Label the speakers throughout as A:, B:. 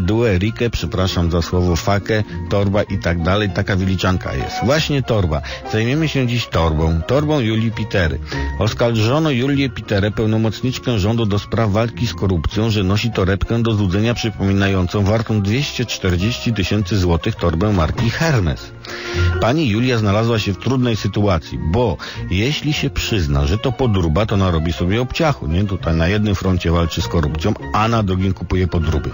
A: Due, rike, przepraszam za słowo fakę, torba i tak dalej. Taka wyliczanka jest. Właśnie torba. Zajmiemy się dziś torbą. Torbą Julii Pitery. Oskarżono Julię Piterę, pełnomocniczkę rządu do spraw walki z korupcją, że nosi torebkę do złudzenia przypominającą wartą 240 tysięcy złotych torbę marki Hermes. Pani Julia znalazła się w trudnej sytuacji, bo jeśli się przyzna, że to podruba, to narobi sobie obciachu, nie? Tutaj na jednym froncie walczy z korupcją, a na drugim kupuje podruby.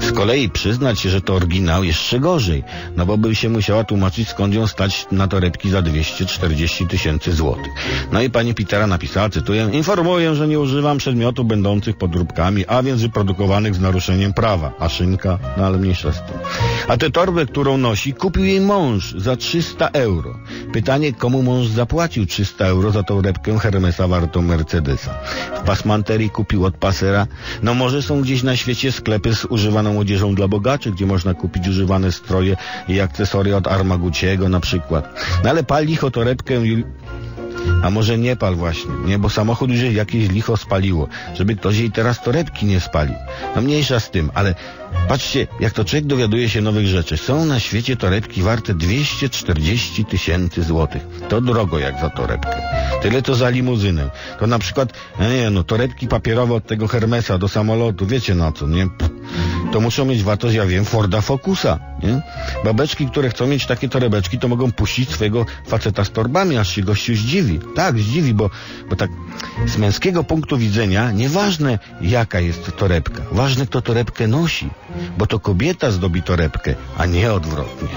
A: Z kolei przyznać się, że to oryginał jeszcze gorzej, no bo by się musiała tłumaczyć skąd ją stać na torebki za 240 tysięcy złotych. No i pani Pitera napisała, cytuję, informuję, że nie używam przedmiotów będących podróbkami, a więc wyprodukowanych z naruszeniem prawa. A szynka? No ale mniejsza z tym. A tę torbę, którą nosi, kupił jej mąż za 300 euro. Pytanie, komu mąż zapłacił 300 euro za torebkę Hermesa wartą Mercedesa? W pasmanterii kupił od pasera? No może są gdzieś na świecie sklepy z używaną odzieżą dla bogaczy, gdzie można kupić używane stroje i akcesoria od Armaguciego na przykład. No ale pal licho torebkę. A może nie pal właśnie, nie? Bo samochód już jakieś licho spaliło, żeby ktoś jej teraz torebki nie spalił. No mniejsza z tym, ale patrzcie, jak to człowiek dowiaduje się nowych rzeczy. Są na świecie torebki warte 240 tysięcy złotych. To drogo jak za torebkę. Tyle to za limuzynę. To na przykład, no nie no, torebki papierowe od tego Hermesa do samolotu, wiecie na co, nie? To muszą mieć wartość, ja wiem, Forda Focusa, nie? Babeczki, które chcą mieć takie torebeczki, to mogą puścić swojego faceta z torbami, aż się gościu zdziwi. Tak, zdziwi, bo, bo tak z męskiego punktu widzenia nieważne jaka jest torebka. Ważne kto torebkę nosi, bo to kobieta zdobi torebkę, a nie odwrotnie.